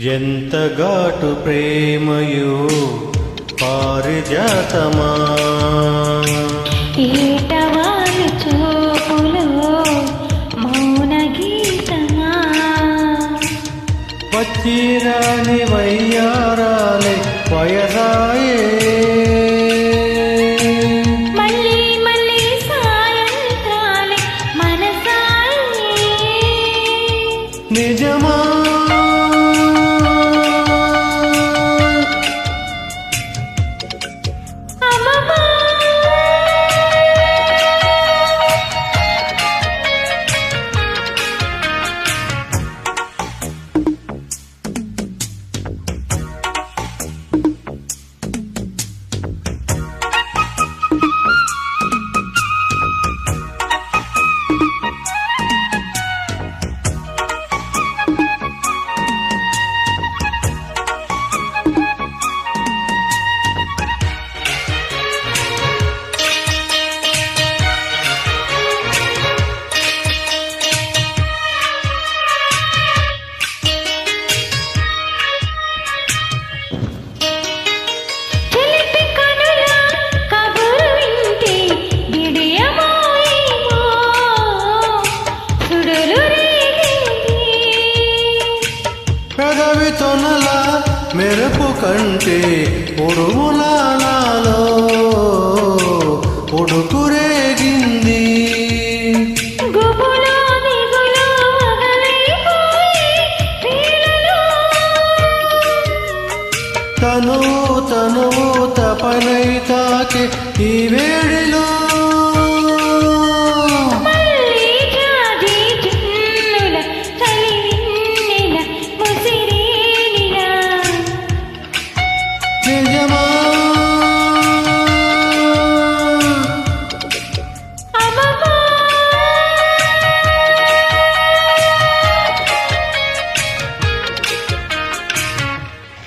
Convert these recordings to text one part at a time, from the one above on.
ఎంత ఘాటు ప్రేమయో పారిజాతమా? ఏటవాలు చూపులో మౌన గీతమా? పచ్చిరాని వయ్యారాలే మెరుపు కంటే ఉడుములా నాలో ఉడుకు రేగింది. గుబులో దిగులో వగలైపోయి వీణలో తను తనువు తపనై తాకే ఈ వేడిలో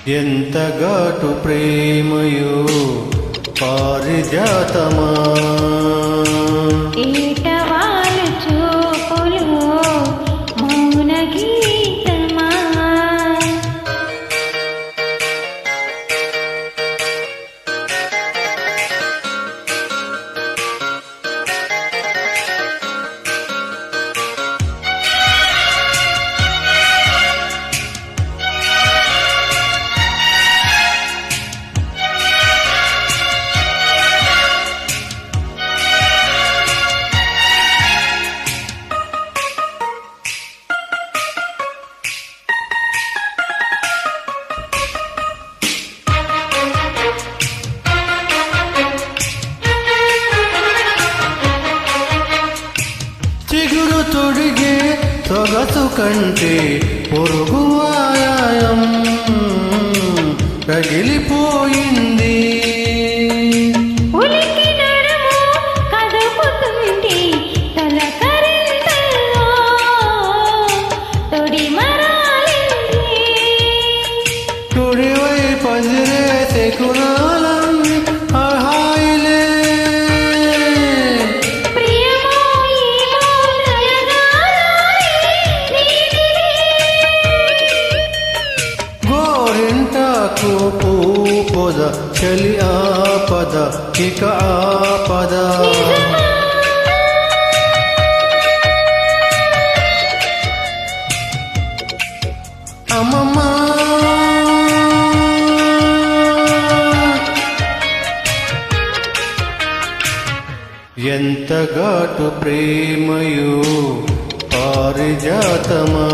ఎంతగాటు ప్రేమయో పారిజాతమా? కంటే పొరుగు ఆయాయం రగిలిపోయింది కుడివై పజిరే తెకునాలన్నీ చలి ఆపద ఇక ఆపద. అమ్మమ్మా. ఎంత ఘాటు ప్రేమయో పారిజాతమా.